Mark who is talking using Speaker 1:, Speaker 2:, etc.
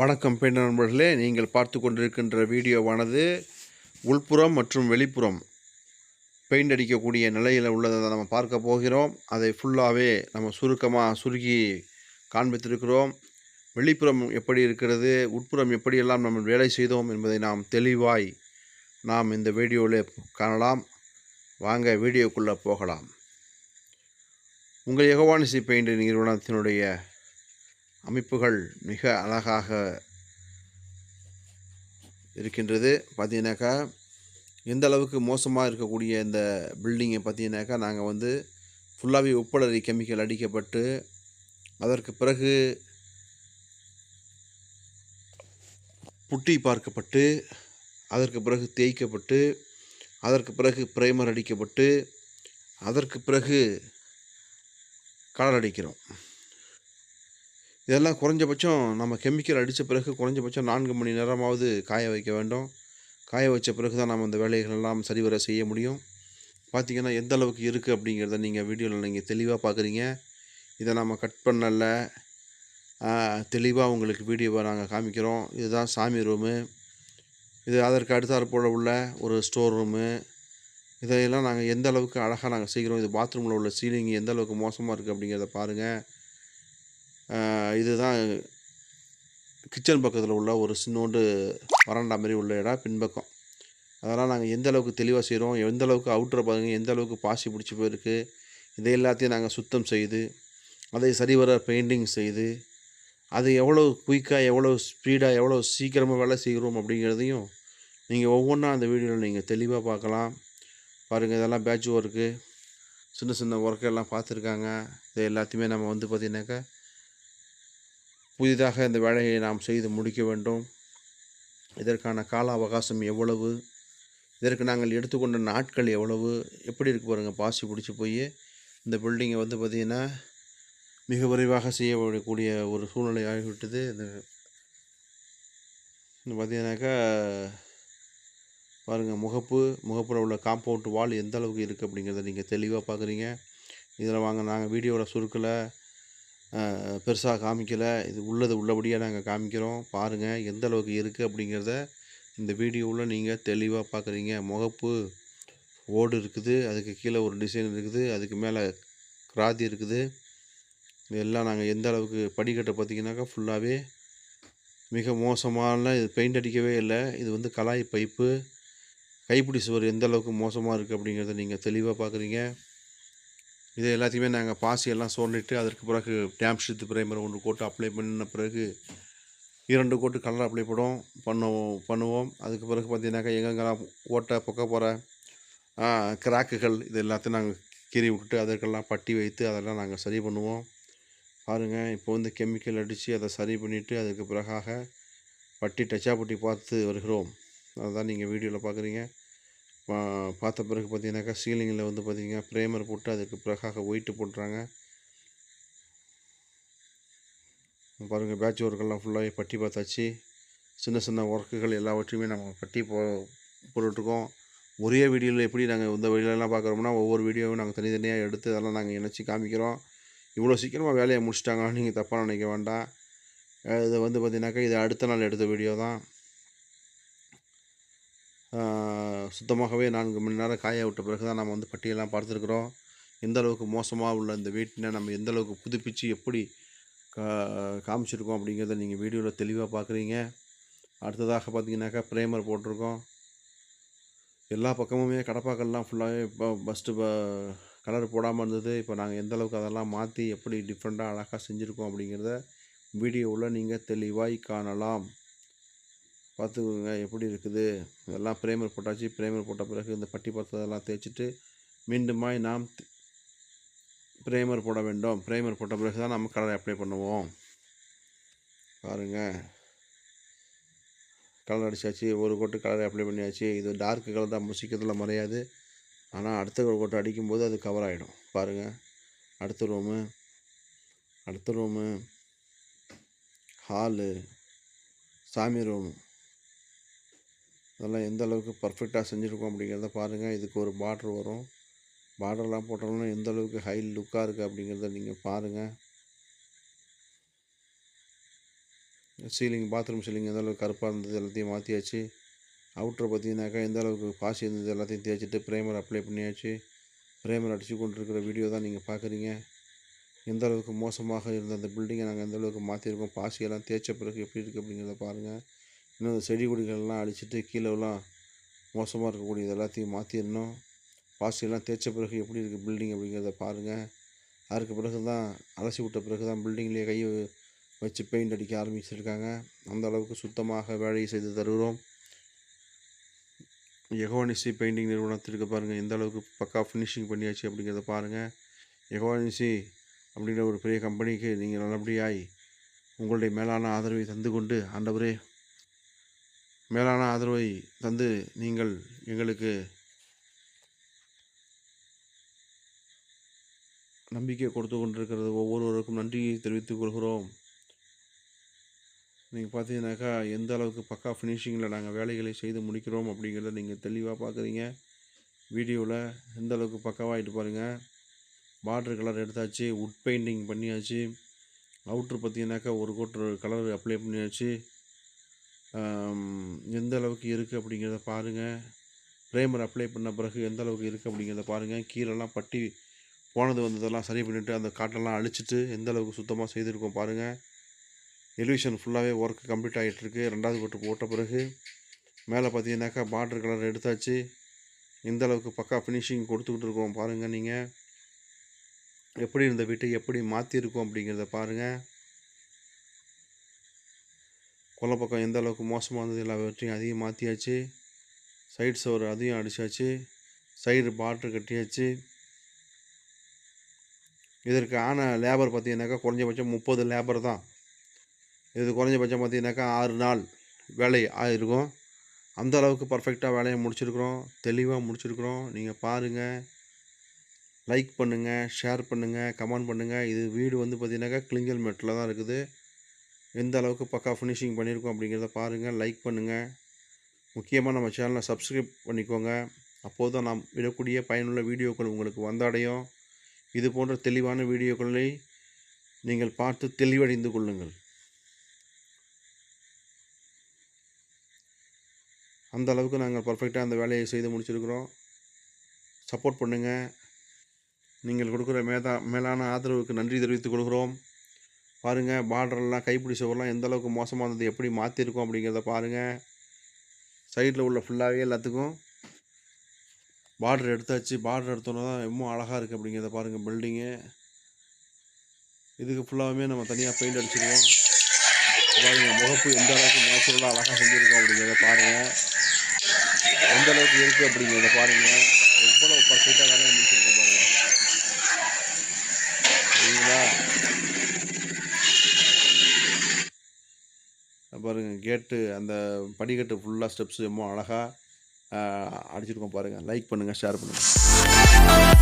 Speaker 1: வணக்கம் பெண் நண்பர்களே நீங்கள் பார்த்து கொண்டிருக்கின்ற வீடியோவானது உள்புறம் மற்றும் வெளிப்புறம் பெயிண்ட் அடிக்கக்கூடிய நிலையில் உள்ளதை நம்ம பார்க்க போகிறோம். அதை ஃபுல்லாகவே நம்ம சுருக்கமாக சுருக்கி காண்பித்திருக்கிறோம். வெளிப்புறம் எப்படி இருக்கிறது உட்புறம் எப்படியெல்லாம் நம்ம வேலை செய்தோம் என்பதை நாம் தெளிவாய் நாம் இந்த வீடியோவில் காணலாம். வாங்க வீடியோக்குள்ளே போகலாம். உங்கள் யகவானிசி பெயிண்ட் நிறுவனத்தினுடைய அமைப்புகள் மிக அழகாக இருக்கின்றது. பார்த்தீங்கன்னாக்கா எந்த அளவுக்கு மோசமாக இருக்கக்கூடிய இந்த பில்டிங்கை பார்த்தீங்கன்னாக்கா நாங்கள் வந்து ஃபுல்லாகவே உப்பளரி கெமிக்கல் அடிக்கப்பட்டு அதற்கு பிறகு புட்டி பார்க்கப்பட்டு அதற்கு பிறகு தேய்க்கப்பட்டு அதற்கு பிறகு பிரைமர் அடிக்கப்பட்டு அதற்கு பிறகு கலர் அடிக்கிறோம். இதெல்லாம் குறைஞ்சபட்சம் நம்ம கெமிக்கல் அடித்த பிறகு குறைஞ்சபட்சம் நான்கு மணி நேரமாவது காய வைக்க வேண்டும். காய வச்ச பிறகு தான் நம்ம இந்த வேலைகள் எல்லாம் சரிவர செய்ய முடியும். பார்த்திங்கன்னா எந்த அளவுக்கு இருக்குது அப்படிங்கிறத நீங்கள் வீடியோவில் நீங்கள் தெளிவாக பார்க்குறீங்க இதை நம்ம கட் பண்ணல. தெளிவாக உங்களுக்கு வீடியோவை நாங்கள் காமிக்கிறோம். இதுதான் சாமி ரூமு இது அதற்கு அடுத்தாற் போல் உள்ள ஒரு ஸ்டோர் ரூமு இதையெல்லாம் நாங்கள் எந்த அளவுக்கு அழகாக நாங்கள் செய்கிறோம் இது பாத்ரூமில் உள்ள சீலிங் எந்த அளவுக்கு மோசமாக இருக்குது அப்படிங்கிறத பாருங்கள் இதுதான் கிச்சன் பக்கத்தில் உள்ள ஒரு சின்னோண்டு வராண்டா மாதிரி உள்ள இடம் பின்பக்கம். அதெல்லாம் நாங்கள் எந்த அளவுக்கு தெளிவாக செய்கிறோம் எந்த அளவுக்கு அவுட்டரை பாருங்கள் எந்த அளவுக்கு பாசி பிடிச்சி போயிருக்கு இதை எல்லாத்தையும் நாங்கள் சுத்தம் செய்து அதை சரிவர பெயிண்டிங் செய்து அது எவ்வளோ குயிக்காக எவ்வளோ ஸ்பீடாக எவ்வளோ சீக்கிரமாக வேலை செய்கிறோம் அப்படிங்கிறதையும் நீங்கள் ஒவ்வொன்றா அந்த வீடியோவில் நீங்கள் தெளிவாக பார்க்கலாம். பாருங்கள் இதெல்லாம் பேட்ச் ஒர்க்கு சின்ன சின்ன ஒர்க்கெல்லாம் பார்த்துருக்காங்க. இது எல்லாத்தையுமே நம்ம வந்து பார்த்திங்கனாக்கா புதிதாக இந்த வேலையை நாம் செய்து முடிக்க வேண்டும். இதற்கான கால அவகாசம் எவ்வளவு? இதற்கு நாங்கள் எடுத்துக்கொண்ட நாட்கள் எவ்வளவு? எப்படி இருக்கு பாருங்கள் பாசி பிடிச்சி போய் இந்த பில்டிங்கை வந்து பார்த்திங்கன்னா மிக விரைவாக செய்யக்கூடிய ஒரு சூழ்நிலை ஆகிவிட்டது. இந்த பார்த்தீங்கன்னாக்கா பாருங்கள் முகப்பு முகப்பில் உள்ள காம்பவுண்ட் வால் எந்த அளவுக்கு இருக்குது அப்படிங்கிறத நீங்கள் தெளிவாக பார்க்குறீங்க இதில் வாங்க நாங்கள் வீடியோவில் சுருக்கலை. பெருசாக காமிக்கலை. இது உள்ளது உள்ளபடியாக நாங்கள் காமிக்கிறோம். பாருங்கள் எந்த அளவுக்கு இருக்குது அப்படிங்கிறத இந்த வீடியோவில் நீங்கள் தெளிவாக பார்க்குறீங்க முகப்பு ஓடு இருக்குது. அதுக்கு கீழே ஒரு டிசைன் இருக்குது. அதுக்கு மேலே கிராதி இருக்குது. இதெல்லாம் நாங்கள் எந்த அளவுக்கு படிக்கட்டை பார்த்திங்கனாக்கா ஃபுல்லாகவே மிக மோசமான இது பெயிண்ட் அடிக்கவே இல்லை. இது வந்து கலாய் பைப்பு. கைப்பிடி சுவர் எந்த அளவுக்கு மோசமாக இருக்குது அப்படிங்கிறத நீங்கள் தெளிவாக பார்க்குறீங்க இது எல்லாத்தையுமே நாங்கள் பாசி எல்லாம் அதற்கு பிறகு டேம் ஷீத்து பிரைமர் ஒன்று கோட்டு அப்ளை பண்ண பிறகு இரண்டு கோட்டு கலர் அப்ளை படம் பண்ணுவோம் பண்ணுவோம். அதுக்கு பிறகு பார்த்தீங்கன்னாக்கா எங்கெங்கெல்லாம் ஓட்டை பொக்க போகிற கிராக்குகள் இது எல்லாத்தையும் நாங்கள் கீறி விட்டுட்டு அதற்கெல்லாம் பட்டி வைத்து அதெல்லாம் நாங்கள் சரி பண்ணுவோம். பாருங்கள் இப்போ வந்து கெமிக்கல் அடித்து அதை சரி பண்ணிவிட்டு அதுக்கு பிறகாக பட்டி டச்சா பட்டி பார்த்து வருகிறோம். அதுதான் நீங்கள் வீடியோவில் பார்க்குறீங்க பா பார்த்த பிறகு பார்த்தீங்கன்னாக்கா சீலிங்கில் வந்து பார்த்தீங்கன்னா ப்ரேமர் போட்டு அதுக்கு பிறகாக ஒயிட்டு போட்டுறாங்க. பாருங்கள் பேட்ச் ஒர்க்கெல்லாம் ஃபுல்லாகவே பட்டி பார்த்தாச்சு. சின்ன சின்ன ஒர்க்குகள் எல்லாவற்றையுமே நம்ம பட்டி போ போட்டுட்ருக்கோம். ஒரே வீடியோவில் எப்படி நாங்கள் இந்த வீடியோலாம் பார்க்குறோம்னா ஒவ்வொரு வீடியோவும் நாங்கள் தனித்தனியாக எடுத்து அதெல்லாம் நாங்கள் இணைச்சி காமிக்கிறோம். இவ்வளோ சீக்கிரமாக வேலையை முடிச்சிட்டாங்கன்னு நீங்கள் தப்பாக நினைக்க வேண்டாம். இது வந்து பார்த்தீங்கன்னாக்கா இது அடுத்த நாள் எடுத்த வீடியோ தான். சுத்தமாகவே நான்கு மணி நேரம் காய விட்ட பிறகு தான் நம்ம வந்து பட்டியெல்லாம் பார்த்துருக்குறோம். எந்த அளவுக்கு மோசமாக உள்ள இந்த வீட்டினை நம்ம எந்த அளவுக்கு புதுப்பித்து எப்படி கா காமிச்சிருக்கோம் அப்படிங்கிறத நீங்கள் வீடியோவில் தெளிவாக பார்க்குறீங்க. அடுத்ததாக பார்த்தீங்கன்னாக்கா ப்ரேமர் போட்டிருக்கோம். எல்லா பக்கமுமே கடப்பாக்கள்லாம் ஃபுல்லாகவே இப்போ ஃபஸ்ட்டு இப்போ கலர் போடாமல் இருந்தது. இப்போ நாங்கள் எந்த அளவுக்கு அதெல்லாம் மாற்றி எப்படி டிஃப்ரெண்ட்டாக அழகாக செஞ்சுருக்கோம் அப்படிங்கிறத வீடியோவில் நீங்கள் தெளிவாய் காணலாம். பார்த்துக்கோங்க எப்படி இருக்குது? இதெல்லாம் ப்ரேமர் போட்டாச்சு. ப்ரேமர் போட்ட பிறகு இந்த பட்டி பார்த்ததெல்லாம் தேய்ச்சிட்டு மீண்டுமாய் நாம் ப்ரேமர் போட வேண்டும். ப்ரேமர் போட்ட பிறகு தான் நம்ம கலரை அப்ளை பண்ணுவோம். பாருங்கள் கலர் அடித்தாச்சு ஒரு கோட்டு கலரை அப்ளை பண்ணியாச்சு. இது டார்க் கலர் தான். சீக்கிரத்தில் மறையாது. ஆனால் அடுத்த ஒரு கோட்டு அடிக்கும்போது அது கவர் ஆகிடும் பாருங்கள் அடுத்த ரூமு அடுத்த ரூமு ஹாலு சாமி ரூமு அதெல்லாம் எந்த அளவுக்கு பர்ஃபெக்டாக செஞ்சுருக்கோம் அப்படிங்கிறத பாருங்கள் இதுக்கு ஒரு பார்ட்ரு வரும். பார்டர்லாம் போட்டோம்னா எந்த அளவுக்கு ஹை லுக்காக இருக்குது அப்படிங்கிறத நீங்கள் பாருங்கள் சீலிங் பாத்ரூம் சீலிங் எந்த அளவுக்கு கருப்பாக இருந்தது எல்லாத்தையும் மாற்றியாச்சு அவுட்ரு பார்த்தீங்கன்னாக்கா எந்த அளவுக்கு பாசி இருந்தது எல்லாத்தையும் தேய்ச்சிட்டு ப்ரைமர் அப்ளை பண்ணியாச்சு. ப்ரைமர் அடித்து கொண்டிருக்கிற வீடியோ தான் நீங்கள் பார்க்குறீங்க எந்த அளவுக்கு மோசமாக இருந்த அந்த பில்டிங்கை நாங்கள் எந்த அளவுக்கு மாற்றிருக்கோம் பாசியெல்லாம் தேய்ச்ச பிறகு எப்படி இருக்குது அப்படிங்கிறத பாருங்கள் இன்னும் இந்த செடி கொடிகள்லாம் அழிச்சிட்டு கீழேலாம் மோசமாக இருக்கக்கூடியது எல்லாத்தையும் மாற்றிடணும் பாசியெல்லாம் தேய்ச்ச பிறகு எப்படி இருக்குது பில்டிங் அப்படிங்கிறத பாருங்கள் அதுக்கு பிறகு தான் அலசி விட்ட பிறகு தான் பில்டிங்லேயே கையை வச்சு பெயிண்ட் அடிக்க ஆரம்பிச்சிருக்காங்க. அந்த அளவுக்கு சுத்தமாக வேலையை செய்து தருகிறோம். எகோனிசி பெயிண்டிங் நிறுவனத்திற்கு பாருங்கள் எந்த அளவுக்கு பக்கா ஃபினிஷிங் பண்ணியாச்சு அப்படிங்கிறத பாருங்கள் எகோனிசி அப்படிங்கிற ஒரு பெரிய கம்பெனிக்கு நீங்கள் நல்லபடியாய் உங்களுடைய மேலான ஆதரவை தந்து கொண்டு ஆண்டவரே மேலான ஆதரவை தந்து நீங்கள் எங்களுக்கு நம்பிக்கை கொடுத்து கொண்டிருக்கிறது. ஒவ்வொருவருக்கும் நன்றியை தெரிவித்துக் கொள்கிறோம். நீங்கள் பார்த்தீங்கன்னாக்கா எந்த அளவுக்கு பக்கா ஃபினிஷிங்கில் நாங்கள் வேலைகளை செய்து முடிக்கிறோம் அப்படிங்கிறத நீங்கள் தெளிவாக பார்க்குறீங்க வீடியோவில் எந்த அளவுக்கு பக்காவாகிட்டு பாருங்கள் பார்டர் கலர் எடுத்தாச்சு உட் பெயிண்டிங் பண்ணியாச்சு. அவுட்ரு பார்த்தீங்கன்னாக்கா ஒரு கோட்டு கலர் அப்ளை பண்ணியாச்சு. எந்த அளவுக்கு இருக்குது அப்படிங்கிறத பாருங்கள் ப்ரைமர் அப்ளை பண்ண பிறகு எந்த அளவுக்கு இருக்குது அப்படிங்கிறத பாருங்கள் கீழெல்லாம் பட்டி போனது வந்ததெல்லாம் சரி பண்ணிவிட்டு அந்த காட்டெல்லாம் அழிச்சிட்டு எந்த அளவுக்கு சுத்தமாக செய்திருக்கோம் பாருங்கள் எலிவேஷன் ஃபுல்லாகவே ஒர்க் கம்ப்ளீட் ஆகிட்டு இருக்கு. ரெண்டாவது கோட்டு போட்ட பிறகு மேலே பார்த்தீங்கன்னாக்கா பார்டர் கலர் எடுத்தாச்சு. எந்த அளவுக்கு பக்கா ஃபினிஷிங் கொடுத்துக்கிட்டு இருக்கோம் பாருங்கள் நீங்கள் எப்படி இருந்த வீட்டை எப்படி மாற்றிருக்கோம் அப்படிங்கிறத பாருங்கள் கொல்லை பக்கம் எந்த அளவுக்கு மோசமாக இருந்தது எல்லாவற்றையும் அதையும் மாற்றியாச்சு சைடு சவர் அதையும் அடித்தாச்சு சைடு பாட்ரு கட்டியாச்சு. இதற்கு ஆன லேபர் பார்த்தீங்கன்னாக்கா குறைஞ்சபட்சம் முப்பது லேபர் தான். இது குறைஞ்சபட்சம் பார்த்தீங்கன்னாக்கா ஆறு நாள் வேலை ஆகிருக்கும் அந்த அளவுக்கு பர்ஃபெக்டாக வேலையை முடிச்சிருக்கிறோம். தெளிவாக முடிச்சிருக்கிறோம். நீங்கள் பாருங்கள் லைக் பண்ணுங்கள் ஷேர் பண்ணுங்கள் கமெண்ட் பண்ணுங்கள் இது வீடு வந்து பார்த்தீங்கன்னாக்கா கிளிங்கல் மெட்டில் தான் இருக்குது. எந்த அளவுக்கு பக்கா ஃபினிஷிங் பண்ணியிருக்கோம் அப்படிங்கிறத பாருங்கள் லைக் பண்ணுங்கள் முக்கியமாக நம்ம சேனலை சப்ஸ்கிரைப் பண்ணிக்கோங்க. அப்போது தான் நாம் விடக்கூடிய பயனுள்ள வீடியோக்கள் உங்களுக்கு வந்தடையும். இது போன்ற தெளிவான வீடியோக்களை நீங்கள் பார்த்து தெளிவடைந்து கொள்ளுங்கள். அந்த அளவுக்கு நாங்கள் பர்ஃபெக்டாக அந்த வேலையை செய்து முடிச்சிருக்கிறோம். சப்போர்ட் பண்ணுங்கள் நீங்கள் கொடுக்குற மேதா மேலான ஆதரவுக்கு நன்றி தெரிவித்துக் கொள்கிறோம். பாருங்கள் பார்டர்லாம் கைப்பிடி சுவர்லாம் எந்த அளவுக்கு மோசமாக இருந்தது எப்படி மாற்றிருக்கோம் அப்படிங்கிறத பாருங்கள் சைடில் உள்ள ஃபுல்லாகவே எல்லாத்துக்கும் பார்டர் எடுத்தாச்சு. பார்டர் எடுத்தோன்னே தான் ரொம்ப அழகாக இருக்குது அப்படிங்கிறத பாருங்கள் பில்டிங்கு இதுக்கு ஃபுல்லாகவே நம்ம தனியாக பெயிண்ட் அடிச்சிருக்கோம். பாருங்கள் முகப்பு எந்த அளவுக்கு நேச்சுரலாக அழகாக செஞ்சுருக்கோம் அப்படிங்கிறத பாருங்கள் எந்த அளவுக்கு இருக்குது அப்படிங்கிறத பாருங்கள் எவ்வளோ பர்ஃபெக்டாக வேலையை முடிச்சிருக்கோம். பாருங்கள் கேட்டு அந்த படிக்கட்டு ஃபுல்லாக ஸ்டெப்ஸ் ரொம்ப அழகாக அடிச்சிருக்கோம் பாருங்கள் லைக் பண்ணுங்கள் ஷேர் பண்ணுங்கள்